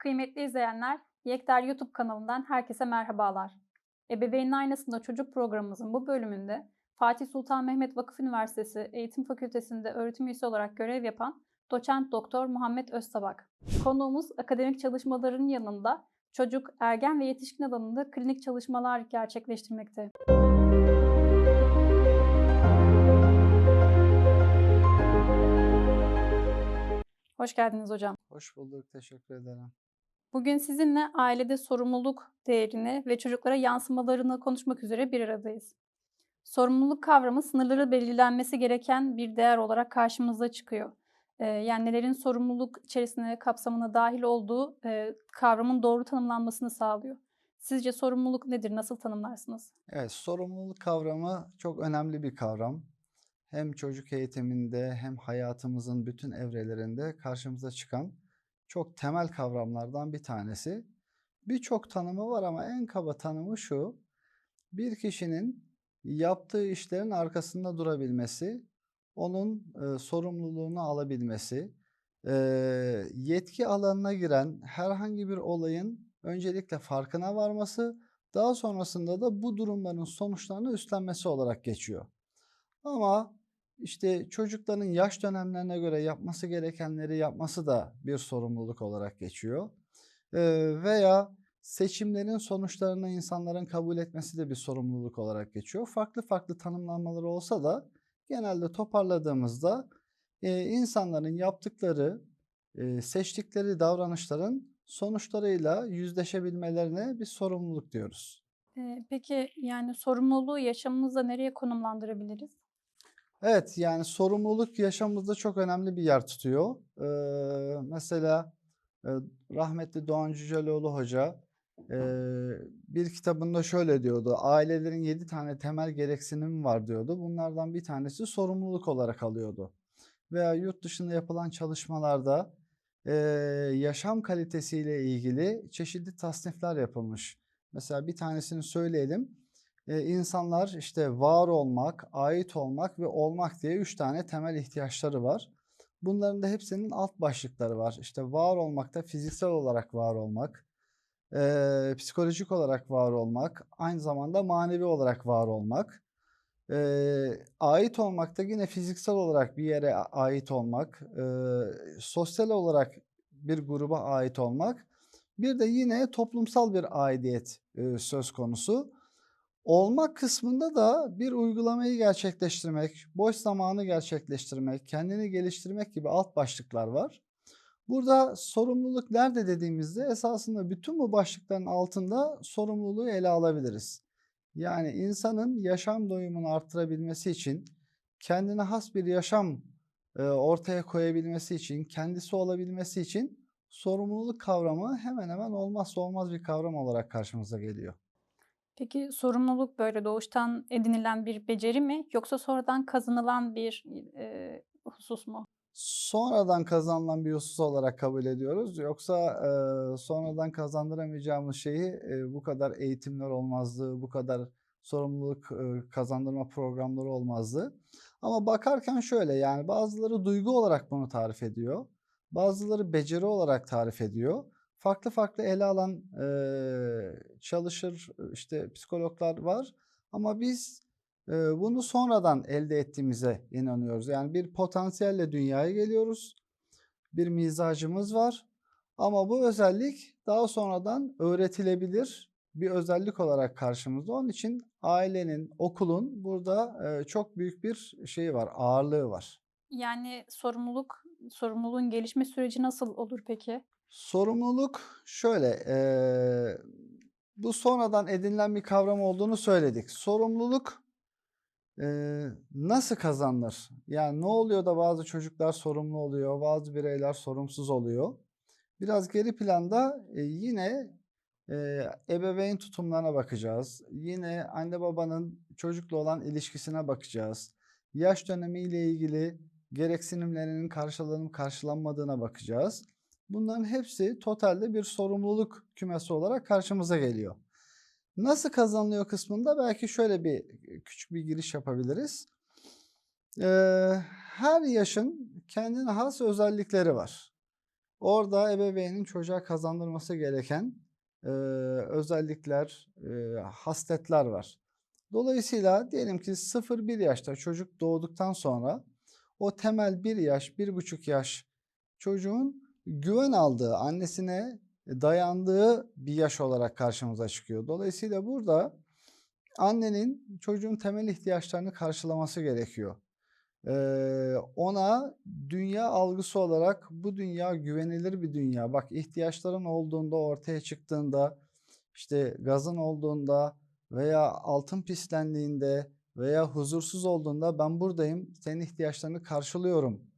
Kıymetli izleyenler, Yekter YouTube kanalından herkese merhabalar. Ebeveynin Aynasında Çocuk programımızın bu bölümünde Fatih Sultan Mehmet Vakıf Üniversitesi Eğitim Fakültesi'nde öğretim üyesi olarak görev yapan doçent doktor Muhammed Öztabak. Konuğumuz akademik çalışmaların yanında çocuk, ergen ve yetişkin alanında klinik çalışmalar gerçekleştirmekte. Hoş geldiniz hocam. Hoş bulduk, teşekkür ederim. Bugün sizinle ailede sorumluluk değerini ve çocuklara yansımalarını konuşmak üzere bir aradayız. Sorumluluk kavramı sınırları belirlenmesi gereken bir değer olarak karşımıza çıkıyor. Yani nelerin sorumluluk içerisine kapsamına dahil olduğu kavramın doğru tanımlanmasını sağlıyor. Sizce sorumluluk nedir? Nasıl tanımlarsınız? Evet, sorumluluk kavramı çok önemli bir kavram. Hem çocuk eğitiminde hem hayatımızın bütün evrelerinde karşımıza çıkan çok temel kavramlardan bir tanesi. Birçok tanımı var ama en kaba tanımı şu. Bir kişinin yaptığı işlerin arkasında durabilmesi, onun e, sorumluluğunu alabilmesi, e, yetki alanına giren herhangi bir olayın öncelikle farkına varması, daha sonrasında da bu durumların sonuçlarını üstlenmesi olarak geçiyor. Ama işte çocukların yaş dönemlerine göre yapması gerekenleri yapması da bir sorumluluk olarak geçiyor. Veya seçimlerin sonuçlarını insanların kabul etmesi de bir sorumluluk olarak geçiyor. Farklı farklı tanımlanmaları olsa da genelde toparladığımızda insanların yaptıkları, seçtikleri davranışların sonuçlarıyla yüzleşebilmelerine bir sorumluluk diyoruz. Peki yani sorumluluğu yaşamımızda nereye konumlandırabiliriz? Evet yani sorumluluk yaşamımızda çok önemli bir yer tutuyor. Ee, mesela rahmetli Doğan Cüceloğlu Hoca bir kitabında şöyle diyordu. Ailelerin yedi tane temel gereksinimi var diyordu. Bunlardan bir tanesi sorumluluk olarak alıyordu. Veya yurt dışında yapılan çalışmalarda e, yaşam kalitesiyle ilgili çeşitli tasnifler yapılmış. Mesela bir tanesini söyleyelim e, insanlar işte var olmak, ait olmak ve olmak diye üç tane temel ihtiyaçları var. Bunların da hepsinin alt başlıkları var. İşte var olmakta fiziksel olarak var olmak, e, psikolojik olarak var olmak, aynı zamanda manevi olarak var olmak. E, ait olmak da yine fiziksel olarak bir yere ait olmak, e, sosyal olarak bir gruba ait olmak. Bir de yine toplumsal bir aidiyet e, söz konusu. Olmak kısmında da bir uygulamayı gerçekleştirmek, boş zamanı gerçekleştirmek, kendini geliştirmek gibi alt başlıklar var. Burada sorumluluk nerede dediğimizde esasında bütün bu başlıkların altında sorumluluğu ele alabiliriz. Yani insanın yaşam doyumunu arttırabilmesi için, kendine has bir yaşam e, ortaya koyabilmesi için, kendisi olabilmesi için sorumluluk kavramı hemen hemen olmazsa olmaz bir kavram olarak karşımıza geliyor. Peki sorumluluk böyle doğuştan edinilen bir beceri mi yoksa sonradan kazanılan bir e, husus mu? Sonradan kazanılan bir husus olarak kabul ediyoruz. Yoksa e, sonradan kazandıramayacağımız şeyi e, bu kadar eğitimler olmazdı, bu kadar sorumluluk e, kazandırma programları olmazdı. Ama bakarken şöyle yani bazıları duygu olarak bunu tarif ediyor. Bazıları beceri olarak tarif ediyor farklı farklı ele alan e, çalışır işte psikologlar var ama biz e, bunu sonradan elde ettiğimize inanıyoruz. Yani bir potansiyelle dünyaya geliyoruz. Bir mizacımız var ama bu özellik daha sonradan öğretilebilir bir özellik olarak karşımızda. Onun için ailenin, okulun burada e, çok büyük bir şeyi var, ağırlığı var. Yani sorumluluk, sorumluluğun gelişme süreci nasıl olur peki? Sorumluluk şöyle, eee, bu sonradan edinilen bir kavram olduğunu söyledik. Sorumluluk eee, nasıl kazanılır? Yani ne oluyor da bazı çocuklar sorumlu oluyor, bazı bireyler sorumsuz oluyor? Biraz geri planda e, yine e, ebeveyn tutumlarına bakacağız. Yine anne babanın çocukla olan ilişkisine bakacağız. Yaş dönemiyle ilgili gereksinimlerinin karşılanıp karşılanmadığına bakacağız. Bunların hepsi totalde bir sorumluluk kümesi olarak karşımıza geliyor. Nasıl kazanılıyor kısmında belki şöyle bir küçük bir giriş yapabiliriz. Ee, her yaşın kendine has özellikleri var. Orada ebeveynin çocuğa kazandırması gereken e, özellikler, e, hasletler var. Dolayısıyla diyelim ki 0-1 yaşta çocuk doğduktan sonra o temel 1 yaş, 1,5 yaş çocuğun güven aldığı, annesine dayandığı bir yaş olarak karşımıza çıkıyor. Dolayısıyla burada annenin çocuğun temel ihtiyaçlarını karşılaması gerekiyor. Ee, ona dünya algısı olarak bu dünya güvenilir bir dünya. Bak ihtiyaçların olduğunda ortaya çıktığında işte gazın olduğunda veya altın pislendiğinde veya huzursuz olduğunda ben buradayım senin ihtiyaçlarını karşılıyorum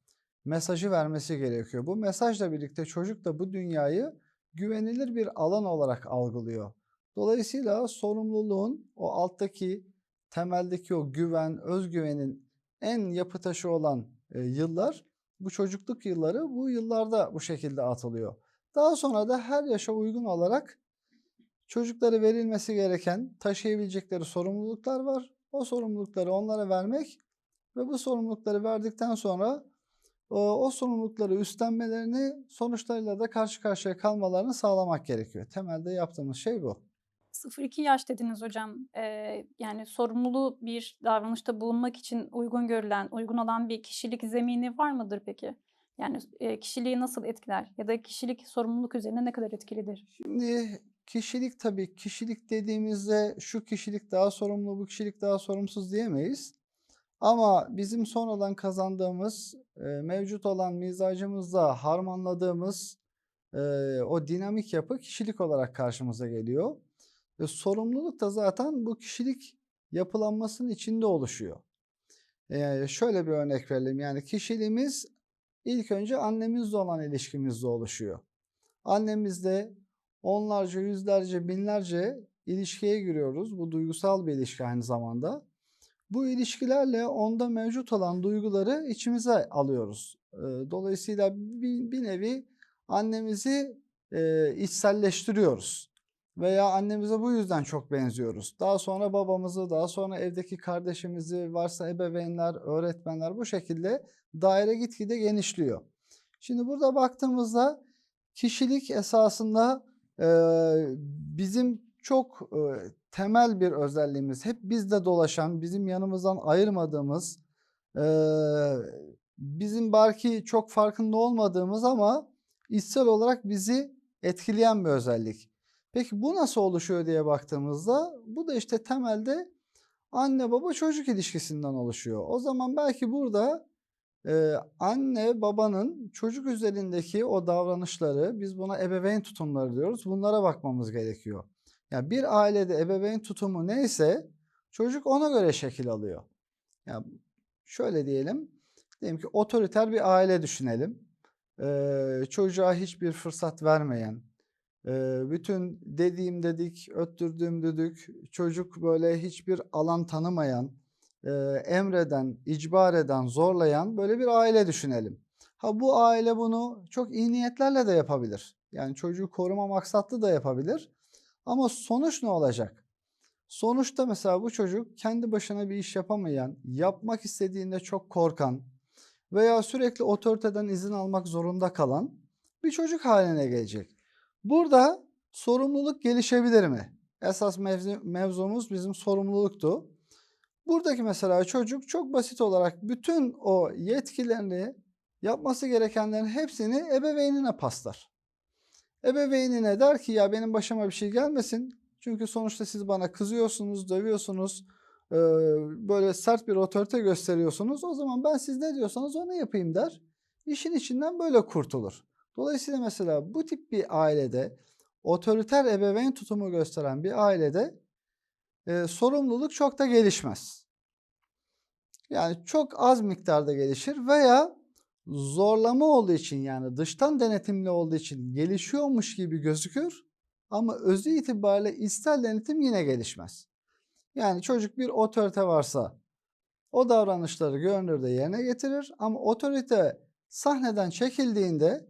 mesajı vermesi gerekiyor. Bu mesajla birlikte çocuk da bu dünyayı güvenilir bir alan olarak algılıyor. Dolayısıyla sorumluluğun o alttaki temeldeki o güven, özgüvenin en yapı taşı olan e, yıllar bu çocukluk yılları bu yıllarda bu şekilde atılıyor. Daha sonra da her yaşa uygun olarak çocuklara verilmesi gereken taşıyabilecekleri sorumluluklar var. O sorumlulukları onlara vermek ve bu sorumlulukları verdikten sonra o, o sorumlulukları üstlenmelerini sonuçlarıyla da karşı karşıya kalmalarını sağlamak gerekiyor. Temelde yaptığımız şey bu. 0-2 yaş dediniz hocam. Ee, yani sorumluluğu bir davranışta bulunmak için uygun görülen, uygun olan bir kişilik zemini var mıdır peki? Yani e, kişiliği nasıl etkiler ya da kişilik sorumluluk üzerine ne kadar etkilidir? Şimdi kişilik tabii kişilik dediğimizde şu kişilik daha sorumlu, bu kişilik daha sorumsuz diyemeyiz. Ama bizim sonradan kazandığımız, e, mevcut olan mizacımızla harmanladığımız e, o dinamik yapı kişilik olarak karşımıza geliyor. Ve sorumluluk da zaten bu kişilik yapılanmasının içinde oluşuyor. E, şöyle bir örnek verelim. Yani kişiliğimiz ilk önce annemizle olan ilişkimizle oluşuyor. Annemizle onlarca, yüzlerce, binlerce ilişkiye giriyoruz. Bu duygusal bir ilişki aynı zamanda. Bu ilişkilerle onda mevcut olan duyguları içimize alıyoruz. Dolayısıyla bir, bir nevi annemizi e, içselleştiriyoruz. Veya annemize bu yüzden çok benziyoruz. Daha sonra babamızı, daha sonra evdeki kardeşimizi, varsa ebeveynler, öğretmenler bu şekilde daire gitgide genişliyor. Şimdi burada baktığımızda kişilik esasında bizim çok temel bir özelliğimiz. Hep bizde dolaşan, bizim yanımızdan ayırmadığımız, bizim belki çok farkında olmadığımız ama içsel olarak bizi etkileyen bir özellik. Peki bu nasıl oluşuyor diye baktığımızda bu da işte temelde anne baba çocuk ilişkisinden oluşuyor. O zaman belki burada e, anne babanın çocuk üzerindeki o davranışları biz buna ebeveyn tutumları diyoruz. Bunlara bakmamız gerekiyor. Yani bir ailede ebeveyn tutumu neyse çocuk ona göre şekil alıyor. Yani şöyle diyelim. Diyelim ki otoriter bir aile düşünelim. Ee, çocuğa hiçbir fırsat vermeyen, bütün dediğim dedik, öttürdüğüm düdük, çocuk böyle hiçbir alan tanımayan, e, emreden, icbar eden, zorlayan böyle bir aile düşünelim. Ha bu aile bunu çok iyi niyetlerle de yapabilir. Yani çocuğu koruma maksatlı da yapabilir. Ama sonuç ne olacak? Sonuçta mesela bu çocuk kendi başına bir iş yapamayan, yapmak istediğinde çok korkan veya sürekli otoriteden izin almak zorunda kalan bir çocuk haline gelecek. Burada sorumluluk gelişebilir mi? Esas mevzu, mevzumuz bizim sorumluluktu. Buradaki mesela çocuk çok basit olarak bütün o yetkilerini, yapması gerekenlerin hepsini ebeveynine paslar. Ebeveynine der ki ya benim başıma bir şey gelmesin. Çünkü sonuçta siz bana kızıyorsunuz, dövüyorsunuz, böyle sert bir otorite gösteriyorsunuz. O zaman ben siz ne diyorsanız onu yapayım der. İşin içinden böyle kurtulur. Dolayısıyla mesela bu tip bir ailede otoriter ebeveyn tutumu gösteren bir ailede e, sorumluluk çok da gelişmez. Yani çok az miktarda gelişir veya zorlama olduğu için yani dıştan denetimli olduğu için gelişiyormuş gibi gözükür ama özü itibariyle içsel denetim yine gelişmez. Yani çocuk bir otorite varsa o davranışları görünürde yerine getirir ama otorite sahneden çekildiğinde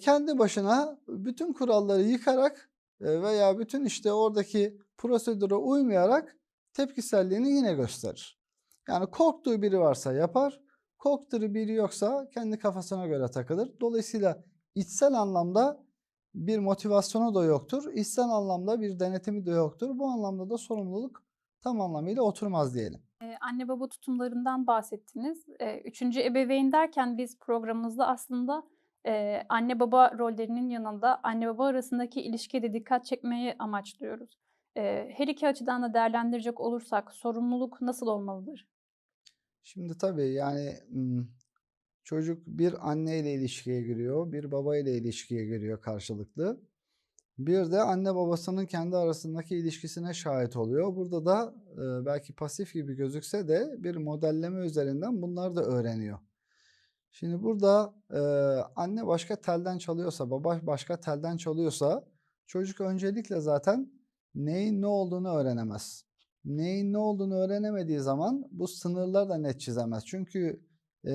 kendi başına bütün kuralları yıkarak veya bütün işte oradaki prosedüre uymayarak tepkiselliğini yine gösterir. Yani korktuğu biri varsa yapar, korktuğu biri yoksa kendi kafasına göre takılır. Dolayısıyla içsel anlamda bir motivasyonu da yoktur. İçsel anlamda bir denetimi de yoktur. Bu anlamda da sorumluluk tam anlamıyla oturmaz diyelim. Eee, anne baba tutumlarından bahsettiniz. Eee, 3. ebeveyn derken biz programımızda aslında, eee, anne baba rollerinin yanında anne baba arasındaki ilişkiye de dikkat çekmeyi amaçlıyoruz. Eee, her iki açıdan da değerlendirecek olursak sorumluluk nasıl olmalıdır? Şimdi tabii yani çocuk bir anne ile ilişkiye giriyor, bir baba ile ilişkiye giriyor karşılıklı. Bir de anne babasının kendi arasındaki ilişkisine şahit oluyor. Burada da e, belki pasif gibi gözükse de bir modelleme üzerinden bunlar da öğreniyor. Şimdi burada e, anne başka telden çalıyorsa, baba başka telden çalıyorsa çocuk öncelikle zaten neyin ne olduğunu öğrenemez. Neyin ne olduğunu öğrenemediği zaman bu sınırlar da net çizemez. Çünkü e,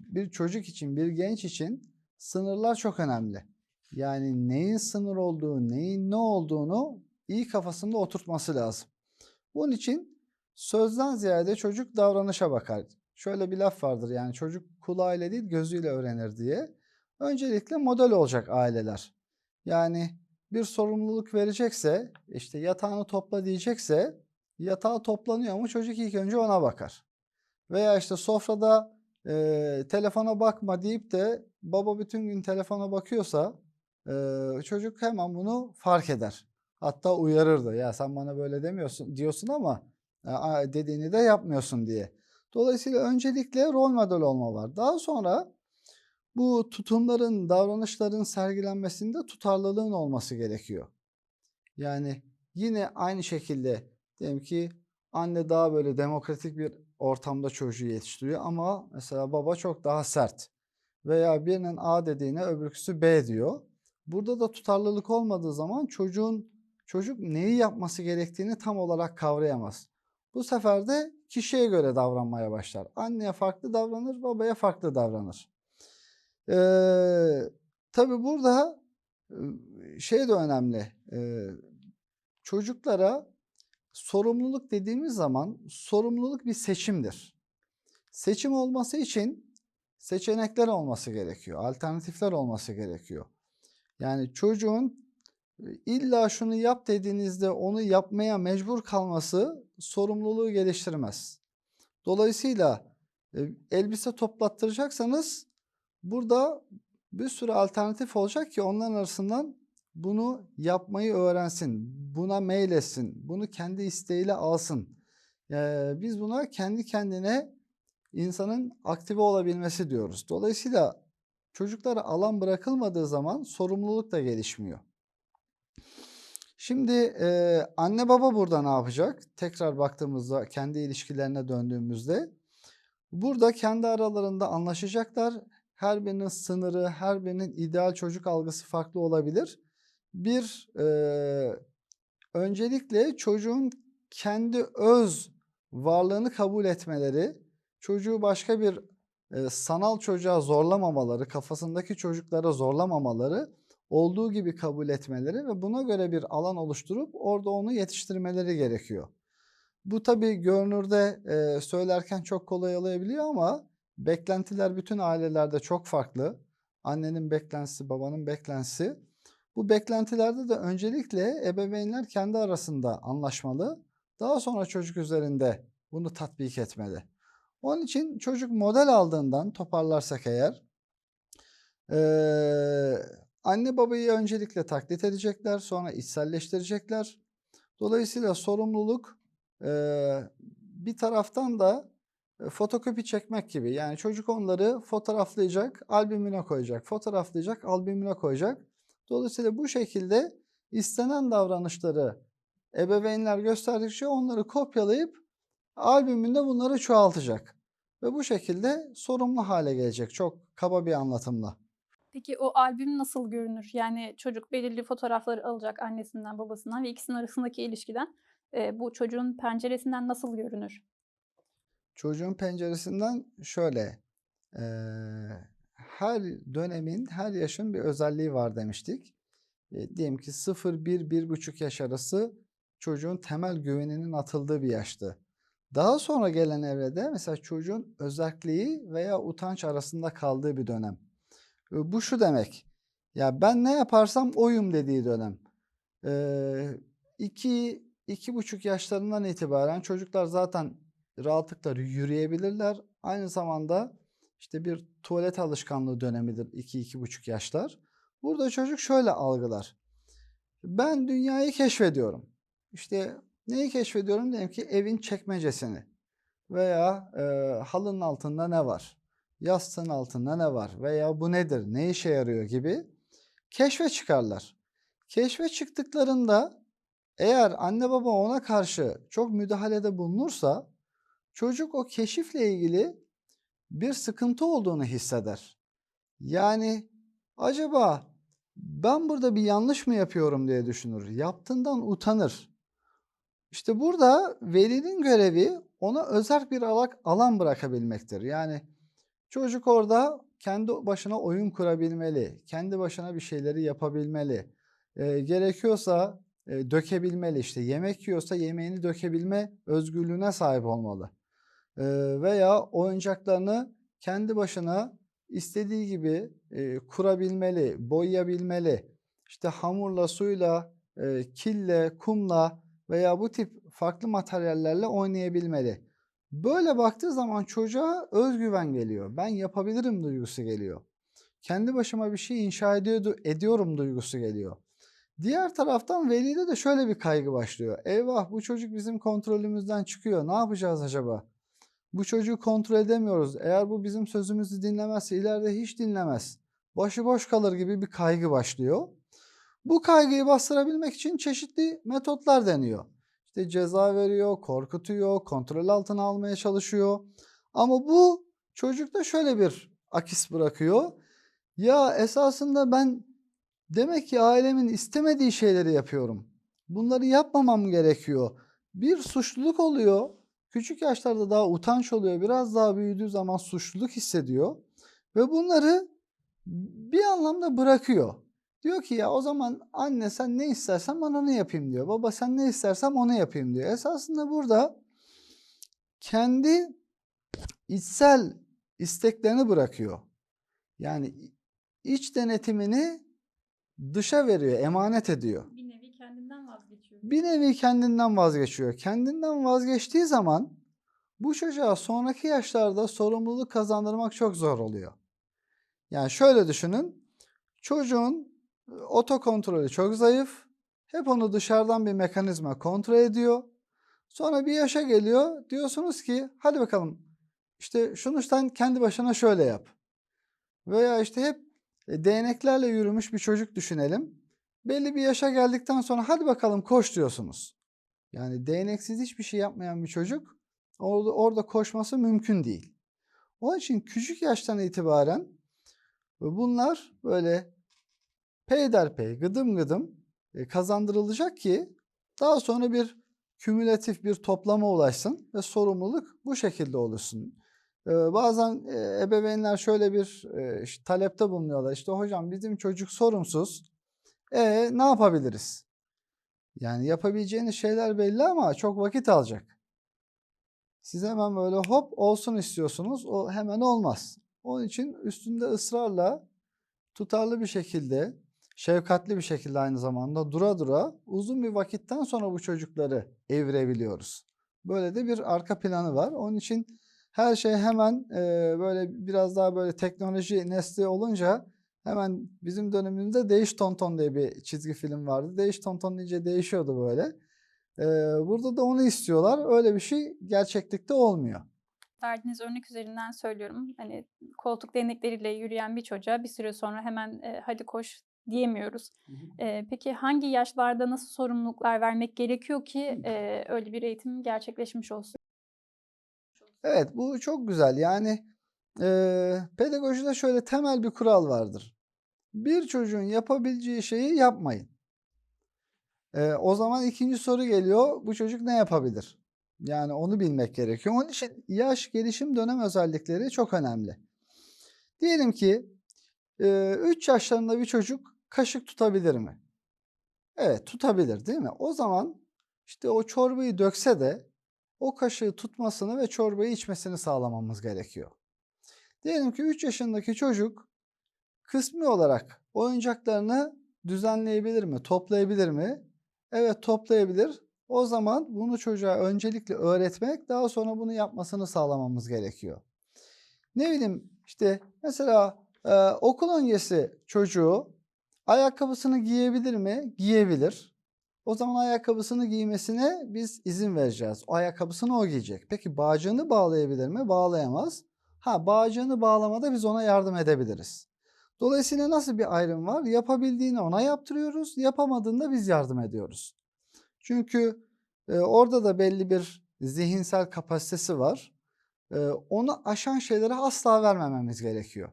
bir çocuk için, bir genç için sınırlar çok önemli. Yani neyin sınır olduğu, neyin ne olduğunu iyi kafasında oturtması lazım. Bunun için sözden ziyade çocuk davranışa bakar. Şöyle bir laf vardır yani çocuk kulağıyla değil gözüyle öğrenir diye. Öncelikle model olacak aileler. Yani bir sorumluluk verecekse işte yatağını topla diyecekse yatağı toplanıyor mu çocuk ilk önce ona bakar. Veya işte sofrada e, telefona bakma deyip de baba bütün gün telefona bakıyorsa e, çocuk hemen bunu fark eder. Hatta uyarır da ya sen bana böyle demiyorsun diyorsun ama dediğini de yapmıyorsun diye. Dolayısıyla öncelikle rol model olma var. Daha sonra bu tutumların, davranışların sergilenmesinde tutarlılığın olması gerekiyor. Yani yine aynı şekilde diyelim ki anne daha böyle demokratik bir ortamda çocuğu yetiştiriyor ama mesela baba çok daha sert. Veya birinin A dediğine öbürküsü B diyor. Burada da tutarlılık olmadığı zaman çocuğun çocuk neyi yapması gerektiğini tam olarak kavrayamaz. Bu sefer de kişiye göre davranmaya başlar. Anneye farklı davranır, babaya farklı davranır. Ee, tabii burada e, şey de önemli. Ee, çocuklara sorumluluk dediğimiz zaman sorumluluk bir seçimdir. Seçim olması için seçenekler olması gerekiyor, alternatifler olması gerekiyor. Yani çocuğun illa şunu yap dediğinizde onu yapmaya mecbur kalması sorumluluğu geliştirmez. Dolayısıyla e, elbise toplattıracaksanız burada bir sürü alternatif olacak ki onların arasından bunu yapmayı öğrensin, buna meyletsin, bunu kendi isteğiyle alsın. Ee, biz buna kendi kendine insanın aktive olabilmesi diyoruz. Dolayısıyla çocuklara alan bırakılmadığı zaman sorumluluk da gelişmiyor. Şimdi e, anne baba burada ne yapacak? Tekrar baktığımızda kendi ilişkilerine döndüğümüzde burada kendi aralarında anlaşacaklar. Her birinin sınırı, her birinin ideal çocuk algısı farklı olabilir. Bir e, öncelikle çocuğun kendi öz varlığını kabul etmeleri, çocuğu başka bir e, sanal çocuğa zorlamamaları, kafasındaki çocuklara zorlamamaları, olduğu gibi kabul etmeleri ve buna göre bir alan oluşturup orada onu yetiştirmeleri gerekiyor. Bu tabii görünürde e, söylerken çok kolay olabiliyor ama beklentiler bütün ailelerde çok farklı. Annenin beklentisi, babanın beklentisi. Bu beklentilerde de öncelikle ebeveynler kendi arasında anlaşmalı. Daha sonra çocuk üzerinde bunu tatbik etmeli. Onun için çocuk model aldığından toparlarsak eğer eee, anne babayı öncelikle taklit edecekler, sonra içselleştirecekler. Dolayısıyla sorumluluk eee, bir taraftan da e, fotokopi çekmek gibi. Yani çocuk onları fotoğraflayacak, albümüne koyacak, fotoğraflayacak, albümüne koyacak. Dolayısıyla bu şekilde istenen davranışları ebeveynler gösterdikçe onları kopyalayıp albümünde bunları çoğaltacak. Ve bu şekilde sorumlu hale gelecek çok kaba bir anlatımla. Peki o albüm nasıl görünür? Yani çocuk belirli fotoğrafları alacak annesinden, babasından ve ikisinin arasındaki ilişkiden. Eee, bu çocuğun penceresinden nasıl görünür? Çocuğun penceresinden şöyle, eee, her dönemin, her yaşın bir özelliği var demiştik. E, diyelim ki 0-1-1,5 yaş arası çocuğun temel güveninin atıldığı bir yaştı. Daha sonra gelen evrede mesela çocuğun özelliği veya utanç arasında kaldığı bir dönem. Bu şu demek. Ya ben ne yaparsam oyum dediği dönem. Ee, iki, iki buçuk yaşlarından itibaren çocuklar zaten rahatlıkla yürüyebilirler. Aynı zamanda işte bir tuvalet alışkanlığı dönemidir iki, iki buçuk yaşlar. Burada çocuk şöyle algılar. Ben dünyayı keşfediyorum. İşte neyi keşfediyorum? Diyelim ki evin çekmecesini veya e, halının altında ne var? Yastığın altında ne var? Veya bu nedir? Ne işe yarıyor gibi keşfe çıkarlar. Keşfe çıktıklarında eğer anne baba ona karşı çok müdahalede bulunursa çocuk o keşifle ilgili bir sıkıntı olduğunu hisseder. Yani acaba ben burada bir yanlış mı yapıyorum diye düşünür. Yaptığından utanır. İşte burada velinin görevi ona özel bir alan bırakabilmektir. Yani çocuk orada kendi başına oyun kurabilmeli, kendi başına bir şeyleri yapabilmeli. Ee, gerekiyorsa e, dökebilmeli işte yemek yiyorsa yemeğini dökebilme özgürlüğüne sahip olmalı. Ee, veya oyuncaklarını kendi başına istediği gibi e, kurabilmeli, boyayabilmeli. İşte hamurla, suyla, e, kille, kumla veya bu tip farklı materyallerle oynayabilmeli. Böyle baktığı zaman çocuğa özgüven geliyor. Ben yapabilirim duygusu geliyor. Kendi başıma bir şey inşa ediyordu, ediyorum duygusu geliyor. Diğer taraftan velide de şöyle bir kaygı başlıyor. Eyvah bu çocuk bizim kontrolümüzden çıkıyor. Ne yapacağız acaba? Bu çocuğu kontrol edemiyoruz. Eğer bu bizim sözümüzü dinlemezse ileride hiç dinlemez. Başıboş kalır gibi bir kaygı başlıyor. Bu kaygıyı bastırabilmek için çeşitli metotlar deniyor. İşte ceza veriyor, korkutuyor, kontrol altına almaya çalışıyor. Ama bu çocukta şöyle bir akis bırakıyor. Ya esasında ben demek ki ailemin istemediği şeyleri yapıyorum. Bunları yapmamam gerekiyor. Bir suçluluk oluyor. Küçük yaşlarda daha utanç oluyor. Biraz daha büyüdüğü zaman suçluluk hissediyor. Ve bunları bir anlamda bırakıyor. Diyor ki ya o zaman anne sen ne istersen ben onu yapayım diyor. Baba sen ne istersen onu yapayım diyor. Esasında burada kendi içsel isteklerini bırakıyor. Yani iç denetimini dışa veriyor, emanet ediyor. Bir nevi kendinden vazgeçiyor. Bir nevi kendinden vazgeçiyor. Kendinden vazgeçtiği zaman bu çocuğa sonraki yaşlarda sorumluluk kazandırmak çok zor oluyor. Yani şöyle düşünün. Çocuğun e, otokontrolü çok zayıf. Hep onu dışarıdan bir mekanizma kontrol ediyor. Sonra bir yaşa geliyor. Diyorsunuz ki hadi bakalım işte şunu sen kendi başına şöyle yap. Veya işte hep e, değneklerle yürümüş bir çocuk düşünelim. Belli bir yaşa geldikten sonra hadi bakalım koş diyorsunuz. Yani değneksiz hiçbir şey yapmayan bir çocuk orada, orada koşması mümkün değil. Onun için küçük yaştan itibaren bunlar böyle peyderpey, gıdım gıdım e, kazandırılacak ki daha sonra bir kümülatif bir toplama ulaşsın ve sorumluluk bu şekilde oluşsun. Ee, Bazen e, ebeveynler şöyle bir e, talepte bulunuyorlar. İşte hocam bizim çocuk sorumsuz. E ne yapabiliriz? Yani yapabileceğiniz şeyler belli ama çok vakit alacak. Siz hemen böyle hop olsun istiyorsunuz. O hemen olmaz. Onun için üstünde ısrarla tutarlı bir şekilde, şefkatli bir şekilde aynı zamanda dura dura uzun bir vakitten sonra bu çocukları evirebiliyoruz. Böyle de bir arka planı var. Onun için her şey hemen e, böyle biraz daha böyle teknoloji nesli olunca hemen bizim dönemimizde Değiş Tonton diye bir çizgi film vardı. Değiş Tonton iyice değişiyordu böyle. E, burada da onu istiyorlar. Öyle bir şey gerçeklikte olmuyor. Verdiğiniz örnek üzerinden söylüyorum. Hani koltuk değnekleriyle yürüyen bir çocuğa bir süre sonra hemen e, hadi koş diyemiyoruz. E, peki hangi yaşlarda nasıl sorumluluklar vermek gerekiyor ki e, öyle bir eğitim gerçekleşmiş olsun? Evet bu çok güzel. Yani e, pedagojide şöyle temel bir kural vardır. Bir çocuğun yapabileceği şeyi yapmayın. E, o zaman ikinci soru geliyor. Bu çocuk ne yapabilir? Yani onu bilmek gerekiyor. Onun için yaş gelişim dönem özellikleri çok önemli. Diyelim ki 3 yaşlarında bir çocuk kaşık tutabilir mi? Evet tutabilir değil mi? O zaman işte o çorbayı dökse de o kaşığı tutmasını ve çorbayı içmesini sağlamamız gerekiyor. Diyelim ki 3 yaşındaki çocuk kısmi olarak oyuncaklarını düzenleyebilir mi, toplayabilir mi? Evet toplayabilir. O zaman bunu çocuğa öncelikle öğretmek, daha sonra bunu yapmasını sağlamamız gerekiyor. Ne bileyim işte mesela e, okul öncesi çocuğu ayakkabısını giyebilir mi? Giyebilir. O zaman ayakkabısını giymesine biz izin vereceğiz. O ayakkabısını o giyecek. Peki bağcığını bağlayabilir mi? Bağlayamaz. Ha bağcığını bağlamada biz ona yardım edebiliriz. Dolayısıyla nasıl bir ayrım var? Yapabildiğini ona yaptırıyoruz, yapamadığında biz yardım ediyoruz. Çünkü e, orada da belli bir zihinsel kapasitesi var. E, onu aşan şeylere asla vermememiz gerekiyor.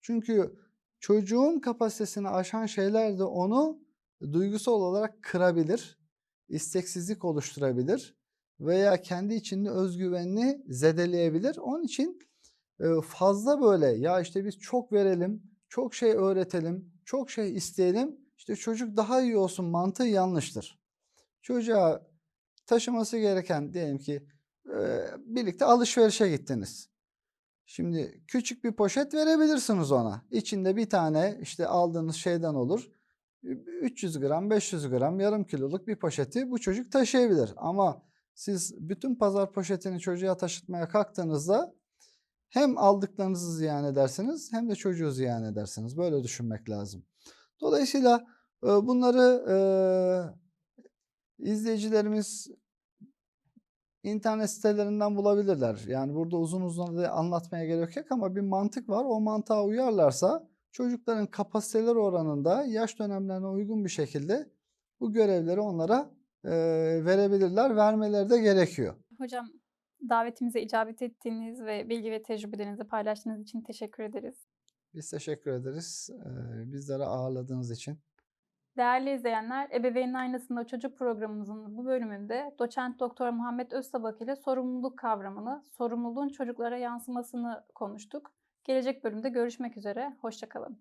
Çünkü çocuğun kapasitesini aşan şeyler de onu duygusal olarak kırabilir, isteksizlik oluşturabilir veya kendi içinde özgüvenini zedeleyebilir. Onun için e, fazla böyle ya işte biz çok verelim, çok şey öğretelim, çok şey isteyelim. İşte çocuk daha iyi olsun mantığı yanlıştır. Çocuğa taşıması gereken diyelim ki e, birlikte alışverişe gittiniz. Şimdi küçük bir poşet verebilirsiniz ona. İçinde bir tane işte aldığınız şeyden olur. 300 gram, 500 gram, yarım kiloluk bir poşeti bu çocuk taşıyabilir. Ama siz bütün pazar poşetini çocuğa taşıtmaya kalktığınızda hem aldıklarınızı ziyan edersiniz hem de çocuğu ziyan edersiniz. Böyle düşünmek lazım. Dolayısıyla e, bunları e, izleyicilerimiz internet sitelerinden bulabilirler. Yani burada uzun uzun da anlatmaya gerek yok ama bir mantık var. O mantığa uyarlarsa çocukların kapasiteleri oranında yaş dönemlerine uygun bir şekilde bu görevleri onlara e, verebilirler. Vermeleri de gerekiyor. Hocam davetimize icabet ettiğiniz ve bilgi ve tecrübelerinizi paylaştığınız için teşekkür ederiz. Biz teşekkür ederiz. E, bizleri ağırladığınız için. Değerli izleyenler, Ebeveynin Aynasında Çocuk programımızın bu bölümünde doçent doktor Muhammed Öztabak ile sorumluluk kavramını, sorumluluğun çocuklara yansımasını konuştuk. Gelecek bölümde görüşmek üzere, hoşçakalın.